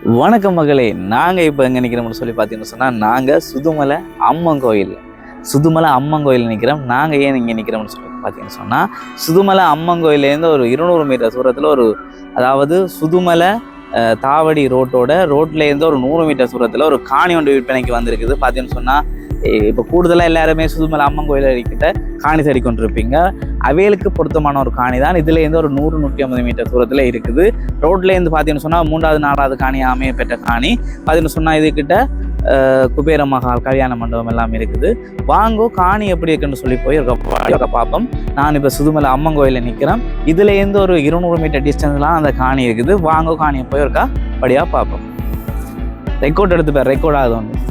வணக்கம் மகளே நாங்கள் இப்போ எங்கே நிற்கிறோம்னு சொல்லி பார்த்தீங்கன்னு சொன்னால் நாங்கள் சுதுமலை அம்மன் கோயில். சுதுமலை அம்மன் கோயில் நிற்கிறோம் நாங்கள் ஏன் இங்கே நிற்கிறோம்னு சொல்லி பார்த்தீங்கன்னு சொன்னால் சுதுமலை அம்மன் கோயிலேருந்து ஒரு இருநூறு மீட்டர் தூரத்தில் ஒரு அதாவது சுதுமலை தாவடி ரோட்டோட ரோட்லேருந்து ஒரு நூறு மீட்டர் தூரத்தில் ஒரு காணி ஒன்று விற்பனைக்கு வந்திருக்குது. பார்த்தீங்கன்னு சொன்னால் இப்போ கூடுதலாக எல்லாருமே சுதுமலை அம்மன் கோயில் அடிக்கிட்ட காணி தேடி கொண்டிருப்பீங்க அவைகளுக்கு பொருத்தமான ஒரு காணி தான் இதுலேருந்து ஒரு நூறு நூற்றி ஐம்பது மீட்டர் தூரத்தில் இருக்குது. ரோட்லேருந்து பார்த்தீங்கன்னு சொன்னால் மூன்றாவது நாலாவது காணி அமைய பெற்ற காணி. பார்த்தீங்கன்னு சொன்னால் இதுக்கிட்ட குபேர மகால் கல்யாண மண்டபம் எல்லாம் இருக்குது. வாங்கோ காணி எப்படி இருக்குன்னு சொல்லி போய் ஒரு பார்ப்போம். நான் இப்போ சுதுமலை அம்மன் கோயிலில் நிற்கிறேன் இதுலேருந்து ஒரு இருநூறு மீட்டர் டிஸ்டன்ஸ்லாம் அந்த காணி இருக்குது. வாங்கோ காணியை போய் ஒருக்கா படியாக பார்ப்போம். ரெக்கார்ட் எடுத்து பேர் ரெக்கார்ட் ஆகுது ஒன்று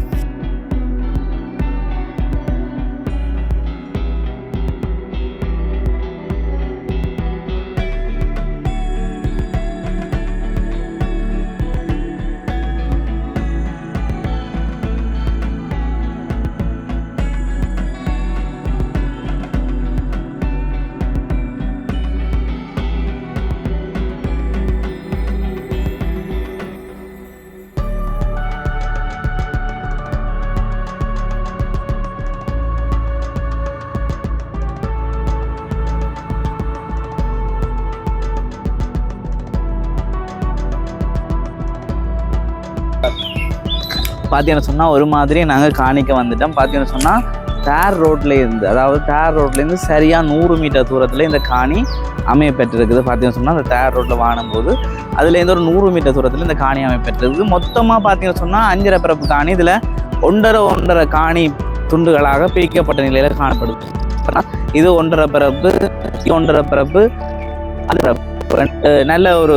பார்த்தீங்கன்னு சொன்னால் ஒரு மாதிரி நாங்கள் காணிக்க வந்துட்டோம். பார்த்தீங்கன்னு சொன்னால் தேர் ரோட்ல இருந்து அதாவது டேர் ரோட்லேருந்து சரியாக நூறு மீட்டர் தூரத்தில் இந்த காணி அமைய பெற்றிருக்குது. பார்த்தீங்கன்னு சொன்னால் அந்த தேர் ரோட்டில் வாணும்போது அதுலேருந்து ஒரு நூறு மீட்டர் தூரத்தில் இந்த காணி அமைய பெற்றிருக்குது. மொத்தமாக பார்த்தீங்கன்னு சொன்னால் அஞ்சரை பிறப்பு காணி இதில் ஒன்றரை ஒன்றரை காணி துண்டுகளாக பிரிக்கப்பட்ட நிலையில் காணப்படுது. இது ஒன்றரை பிறப்பு ஒன்றரை பிறப்பு அது நல்ல ஒரு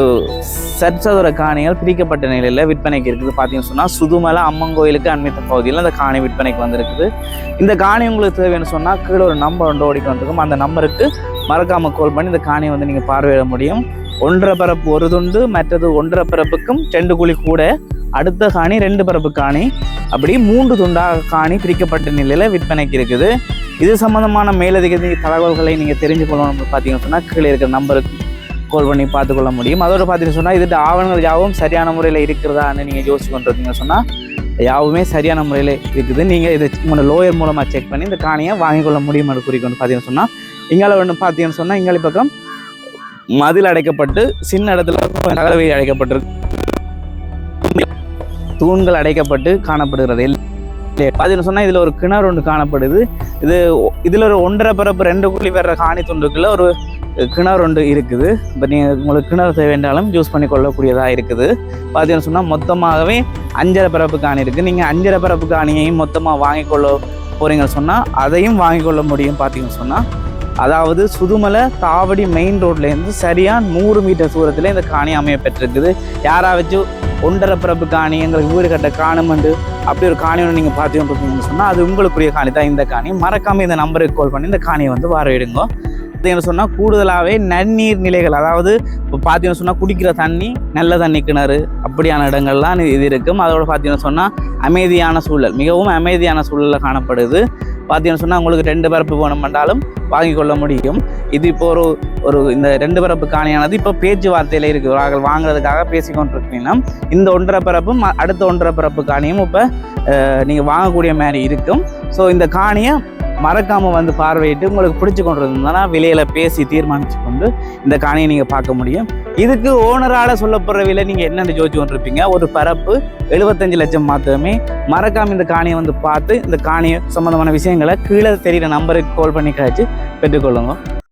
சற்சதுர காணிகள் பிரிக்கப்பட்ட நிலையில் விற்பனைக்கு இருக்குது. பார்த்தீங்கன்னு சொன்னால் சுதுமலை அம்மன் கோயிலுக்கு அண்மித்த பகுதியில் அந்த காணி விற்பனைக்கு வந்திருக்குது. இந்த காணி உங்களுக்கு தேவைன்னு சொன்னால் கீழே ஒரு நம்பர் ஒன்று ஓடிக்கொண்டிருக்கும் அந்த நம்பருக்கு மறக்காமல் கால் பண்ணி இந்த காணியை வந்து நீங்கள் பார்வையிட முடியும். ஒன்றரை பரப்பு ஒரு துண்டு மற்றது ஒன்றரை பரப்புக்கும் ரெண்டு குழி கூட. அடுத்த காணி ரெண்டு பரப்பு காணி. அப்படி மூன்று துண்டாக காணி பிரிக்கப்பட்ட நிலையில் விற்பனைக்கு இருக்குது. இது சம்பந்தமான மேலதிக தகவல்களை நீங்கள் தெரிஞ்சு கொள்ளணும் பார்த்தீங்கன்னு சொன்னால் கீழே இருக்கிற நம்பருக்கு கால் பண்ணி பார்த்துக்கொள்ள முடியும். அதோட பார்த்தீங்கன்னு சொன்னால் இது ஆவணங்கள் யாவும் சரியான முறையில் இருக்கிறதான்னு நீங்கள் யோசிச்சு கொண்டிருந்தீங்கன்னு சொன்னால் யாவுமே சரியான முறையில் இருக்குது. நீங்கள் இதை உங்களோட லோயர் மூலமாக செக் பண்ணி இந்த காணியை வாங்கிக்கொள்ள முடியும் என்று குறிக்கொண்டு பார்த்தீங்கன்னு சொன்னால் இங்கால ஒன்று பார்த்தீங்கன்னு சொன்னால் இங்காலி பக்கம் மதில் அடைக்கப்பட்டு சின்ன இடத்துல நகரவை அடைக்கப்பட்டிருக்கு. தூண்கள் அடைக்கப்பட்டு காணப்படுகிறது. பார்த்தீங்கன்னு சொன்னால் இதில் ஒரு கிணறு ஒன்று காணப்படுது. இது இதில் ஒரு ஒன்றரை பரப்பு ரெண்டு குழி வர்ற காணி துண்டுக்குள்ள ஒரு கிணறு ஒன்று இருக்குது. இப்போ நீங்கள் உங்களுக்கு கிணறு தேவை வேண்டாலும் யூஸ் பண்ணி கொள்ளக்கூடியதாக இருக்குது. பார்த்தீங்கன்னு சொன்னால் மொத்தமாகவே அஞ்சரை பரப்பு காணி இருக்குது நீங்கள் அஞ்சரை பரப்பு காணியையும் மொத்தமாக வாங்கி கொள்ள போகிறீங்கன்னு சொன்னால் அதையும் வாங்கி கொள்ள முடியும் பார்த்தீங்கன்னு சொன்னால் அதாவது சுதுமலை தாவடி மெயின் ரோட்லேருந்து சரியாக நூறு மீட்டர் தூரத்தில் இந்த காணி அமைய பெற்றிருக்குது. யாராச்சும் ஒன்றரை பிறப்பு காணி எங்களுக்கு வீடு கட்ட காணுமெண்டு அப்படி ஒரு காணி ஒன்று நீங்கள் பார்த்துக்கிட்டு இருக்கீங்கன்னு சொன்னால் அது உங்களுக்குரிய காணி தான் இந்த காணி. மறக்காமல் இந்த நம்பருக்கு கால் பண்ணி இந்த காணியை வந்து வரவிடுங்க பார்த்தீங்கன்னு சொன்னால் கூடுதலாகவே நன்னீர் நிலைகள். அதாவது இப்போ பார்த்தீங்கன்னு சொன்னால் குடிக்கிற தண்ணி நல்ல தண்ணி கிணறு அப்படியான இடங்கள்லாம் இது இருக்கும். அதோட பார்த்தீங்கன்னு சொன்னால் அமைதியான சூழல் மிகவும் அமைதியான சூழலில் காணப்படுது. பார்த்தீங்கன்னு சொன்னால் உங்களுக்கு ரெண்டு பரப்பு வேணுமென்றாலும் வாங்கி கொள்ள முடியும். இது இப்போ ஒரு ஒரு இந்த ரெண்டு பரப்பு காணியானது இப்போ பேச்சுவார்த்தையில் இருக்குது அவர்கள் வாங்குறதுக்காக பேசிக்கொண்டிருக்கீங்கன்னா இந்த ஒன்றரை பரப்பும் அடுத்த ஒன்றரை பரப்பு காணியும் இப்போ நீங்கள் வாங்கக்கூடிய மாதிரி இருக்கும். ஸோ இந்த காணியை மறக்காமல் வந்து பார்வையிட்டு உங்களுக்கு பிடிச்சி கொண்டு இருந்ததுன்னா விலையில் பேசி தீர்மானித்து கொண்டு இந்த காணியை நீங்கள் பார்க்க முடியும். இதுக்கு ஓனரால் சொல்லப்படுற விலை நீங்கள் என்னென்னு ஜோதிச்சு கொண்டிருப்பீங்க. ஒரு பரப்பு எழுபத்தஞ்சு லட்சம் மாத்திரமே. மறக்காம இந்த காணியை வந்து பார்த்து இந்த காணியை சம்மந்தமான விஷயங்களை கீழே தெரியிற நம்பருக்கு கால் பண்ணி கழிச்சு பெற்றுக்கொள்ளுங்க.